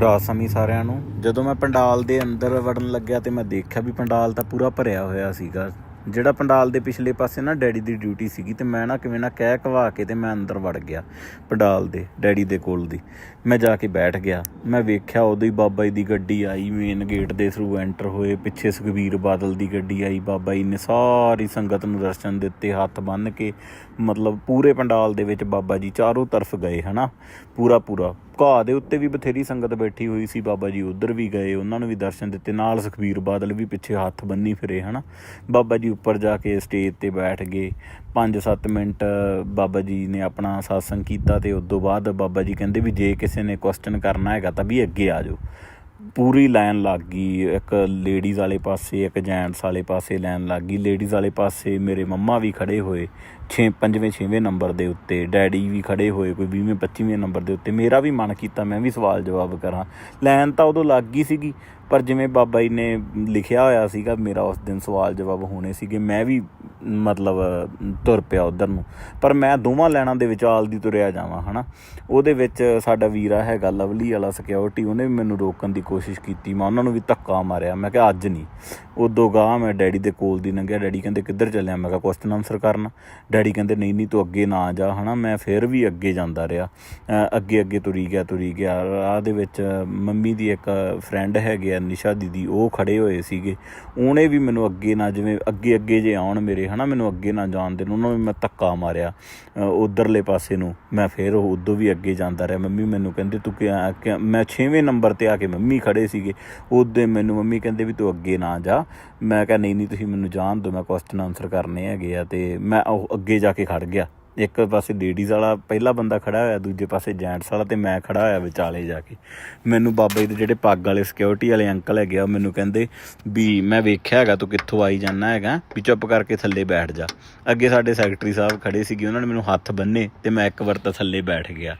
ਰਾਤ ਸਮੀ ਸਾਰਿਆਂ ਨੂੰ। ਜਦੋਂ ਮੈਂ ਪੰਡਾਲ ਦੇ ਅੰਦਰ ਵੜਨ ਲੱਗਿਆ ਤੇ ਮੈਂ ਦੇਖਿਆ ਵੀ ਪੰਡਾਲ ਤਾਂ ਪੂਰਾ ਭਰਿਆ ਹੋਇਆ ਸੀਗਾ। ਜਿਹੜਾ ਪੰਡਾਲ ਦੇ ਪਿਛਲੇ ਪਾਸੇ ਨਾ ਡੈਡੀ ਦੀ ਡਿਊਟੀ ਸੀਗੀ ਤੇ ਮੈਂ ਨਾ ਕਿਵੇਂ ਨਾ ਕਹਿ ਕਵਾ ਕੇ ਤੇ ਮੈਂ ਅੰਦਰ ਵੜ ਗਿਆ ਪੰਡਾਲ ਦੇ, ਡੈਡੀ ਦੇ ਕੋਲ ਦੀ। ਮੈਂ ਜਾ ਕੇ ਬੈਠ ਗਿਆ। ਮੈਂ ਵੇਖਿਆ ਉਦੋਂ ਹੀ ਬਾਬਾ ਜੀ ਦੀ ਗੱਡੀ ਆਈ ਮੇਨ ਗੇਟ ਦੇ ਥਰੂ ਐਂਟਰ ਹੋਏ, ਪਿੱਛੇ ਸੁਖਬੀਰ ਬਾਦਲ ਦੀ ਗੱਡੀ ਆਈ, ਬਾਬਾ ਜੀ ਨੇ ਸਾਰੀ ਸੰਗਤ ਨੂੰ ਦਰਸ਼ਨ ਦਿੱਤੇ, ਹੱਥ ਬੰਨ੍ਹ ਕੇ, ਮਤਲਬ ਪੂਰੇ ਪੰਡਾਲ ਦੇ ਵਿੱਚ ਬਾਬਾ ਜੀ ਚਾਰੋਂ ਤਰਫ ਗਏ, ਹਨਾ? ਪੂਰਾ ਪੂਰਾ। ਘਾਹ ਦੇ ਉੱਤੇ ਵੀ ਬਥੇਰੀ ਸੰਗਤ ਬੈਠੀ ਹੋਈ ਸੀ, ਬਾਬਾ ਜੀ ਉਧਰ ਵੀ ਗਏ, ਉਹਨਾਂ ਨੂੰ ਵੀ ਦਰਸ਼ਨ ਦਿੱਤੇ, ਨਾਲ ਸੁਖਬੀਰ ਬਾਦਲ ਵੀ ਪਿੱਛੇ ਹੱਥ ਬੰਨੀ ਫਿਰੇ, ਹਨਾ? ਬਾਬਾ ਜੀ ਉੱਪਰ ਜਾ ਕੇ ਸਟੇਜ ਤੇ ਬੈਠ ਗਏ। 5-7 ਮਿੰਟ ਬਾਬਾ ਜੀ ਨੇ ਆਪਣਾ ਸਾਸੰਗ ਕੀਤਾ ਤੇ ਉਸ ਤੋਂ ਬਾਅਦ ਬਾਬਾ ਜੀ ਕਹਿੰਦੇ ਵੀ ਜੇ ਕਿਸੇ ਨੇ ਕੁਐਸਚਨ ਕਰਨਾ ਹੈਗਾ ਤਾਂ ਵੀ ਅੱਗੇ ਆ ਜਾਓ। ਪੂਰੀ ਲਾਈਨ ਲੱਗ ਗਈ, ਇੱਕ ਲੇਡੀਜ਼ ਵਾਲੇ ਪਾਸੇ, ਇੱਕ ਜੈਂਟਸ ਵਾਲੇ ਪਾਸੇ ਲਾਈਨ ਲੱਗ ਗਈ। ਲੇਡੀਜ਼ ਵਾਲੇ ਪਾਸੇ ਮੇਰੇ ਮੰਮਾ ਵੀ ਖੜੇ ਹੋਏ 6 ਪੰਜਵੇਂ 6ਵੇਂ ਨੰਬਰ ਦੇ ਉੱਤੇ। ਡੈਡੀ ਵੀ ਖੜੇ ਹੋਏ, ਕੋਈ 20ਵੇਂ 25ਵੇਂ ਨੰਬਰ ਦੇ ਉੱਤੇ। ਮੇਰਾ ਵੀ ਮਨ ਕੀਤਾ, ਮੈਂ ਵੀ ਸਵਾਲ ਜਵਾਬ ਕਰਾਂ। ਲਾਈਨ ਤਾਂ ਉਦੋਂ ਲੱਗ ਗਈ ਸੀਗੀ, ਪਰ ਜਿਵੇਂ ਬਾਬਾ ਜੀ ਨੇ ਲਿਖਿਆ ਹੋਇਆ ਸੀਗਾ, ਮੇਰਾ ਉਸ ਦਿਨ ਸਵਾਲ ਜਵਾਬ ਹੋਣੇ ਸੀਗੇ। ਮੈਂ ਵੀ ਮਤਲਬ, ਤੁਰ ਪਿਆ ਉਧਰ ਨੂੰ। ਪਰ ਮੈਂ ਦੋਵਾਂ ਲੈਣਾਂ ਦੇ ਵਿਚਾਲ ਦੀ ਤੁਰਿਆ ਜਾਵਾਂ, ਹਨਾ। ਉਹਦੇ ਵਿੱਚ ਸਾਡਾ ਵੀਰਾ ਹੈਗਾ, ਲਵਲੀ ਵਾਲਾ ਸਿਕਿਉਰਿਟੀ ਉਹਨੇ ਵੀ ਮੈਨੂੰ ਰੋਕਣ ਦੀ ਕੋਸ਼ਿਸ਼ ਕੀਤੀ। ਮੈਂ ਉਹਨਾਂ ਨੂੰ ਵੀ ਧੱਕਾ ਮਾਰਿਆ। ਮੈਂ ਕਿਹਾ, ਅੱਜ ਨਹੀਂ। ਉਦੋਂ ਗਾਹ ਮੈਂ ਡੈਡੀ ਦੇ ਕੋਲ ਦੀ ਲੰਘਿਆ। ਡੈਡੀ ਕਹਿੰਦੇ, ਕਿੱਧਰ ਚੱਲਿਆ? ਮੈਂ ਕਿਹਾ ਕੁਐਸਚਨ ਆਨਸਰ ਕਰਨ। ਡੈਡੀ ਕਹਿੰਦੇ, ਨਹੀਂ ਨਹੀਂ, ਤੂੰ ਅੱਗੇ ਨਾ ਜਾ, ਹਨਾ। ਮੈਂ ਫਿਰ ਵੀ ਅੱਗੇ ਜਾਂਦਾ ਰਿਹਾ। ਅੱਗੇ ਅੱਗੇ ਤੁਰੀ ਗਿਆ ਤੁਰੀ ਗਿਆ। ਰਾਹ ਦੇ ਵਿੱਚ ਮੰਮੀ ਦੀ ਇੱਕ ਫਰੈਂਡ ਹੈਗੇ ਆ, ਨਿਸ਼ਾ ਦੀਦੀ, ਉਹ ਖੜੇ ਹੋਏ ਸੀਗੇ। ਉਹਨੇ ਵੀ ਮੈਨੂੰ ਅੱਗੇ ਨਾ ਜਿਵੇਂ, ਅੱਗੇ ਅੱਗੇ ਜੇ ਆਉਣ ਮੇਰੇ ਹਨਾ ਮੈਨੂੰ ਅੱਗੇ ਨਾ ਜਾਣ ਦੇਣ। ਉਹਨਾਂ ਨੂੰ ਮੈਂ ਧੱਕਾ ਮਾਰਿਆ ਅ, ਉਧਰਲੇ ਪਾਸੇ ਨੂੰ। ਮੈਂ ਫਿਰ ਉਦੋਂ ਵੀ ਅੱਗੇ ਜਾਂਦਾ ਰਿਹਾ। ਮੰਮੀ ਮੈਨੂੰ ਕਹਿੰਦੇ ਤੂੰ ਕਿ ਮੈਂ 6ਵੇਂ ਨੰਬਰ ਤੇ ਆ ਕੇ ਮੰਮੀ ਖੜੇ ਸੀਗੇ। ਉਦੋਂ ਮੈਨੂੰ ਮੰਮੀ ਕਹਿੰਦੇ ਵੀ ਤੂੰ ਅੱਗੇ ਨਾ ਜਾ। ਮੈਂ ਕਿਹਾ ਨਹੀਂ ਨਹੀਂ ਤੁਸੀਂ ਮੈਨੂੰ ਜਾਣ ਦਿਓ। ਮੈਂ ਕੁਐਸਚਨ ਆਨਸਰ ਕਰਨੇ ਹੈਗੇ ਆ ਤੇ ਮੈਂ ਉਹ ਅੱਗੇ ਜਾ ਕੇ ਖੜ ਗਿਆ। ਇੱਕ ਪਾਸੇ ਲੇਡੀਜ਼ ਵਾਲਾ ਪਹਿਲਾ ਬੰਦਾ ਖੜਾ ਹੋਇਆ, ਦੂਜੇ ਪਾਸੇ ਜੈਂਟਸ ਵਾਲਾ ਤੇ ਮੈਂ ਖੜਾ ਹੋਇਆ ਵਿਚਾਲੇ ਜਾ ਕੇ। ਮੈਨੂੰ ਬਾਬਾ ਜੀ ਦੇ ਜਿਹੜੇ ਪੱਗ ਵਾਲੇ ਸਿਕਿਉਰਿਟੀ ਵਾਲੇ ਅੰਕਲ ਹੈਗੇ ਆ, ਉਹ ਮੈਨੂੰ ਕਹਿੰਦੇ ਵੀ ਮੈਂ ਵੇਖਿਆ ਹੈਗਾ, ਤੂੰ ਕਿੱਥੋਂ ਆਈ ਜਾਂਦਾ ਹੈਗਾ, ਵੀ ਚੁੱਪ ਕਰਕੇ ਥੱਲੇ ਬੈਠ ਜਾ। ਅੱਗੇ ਸਾਡੇ ਸੈਕਟਰੀ ਸਾਹਿਬ ਖੜੇ ਸੀਗੇ, ਉਹਨਾਂ ਨੇ ਮੈਨੂੰ ਹੱਥ ਬੰਨੇ ਤੇ ਮੈਂ ਇੱਕ ਵਾਰ ਤਾਂ ਥੱਲੇ ਬੈਠ ਗਿਆ।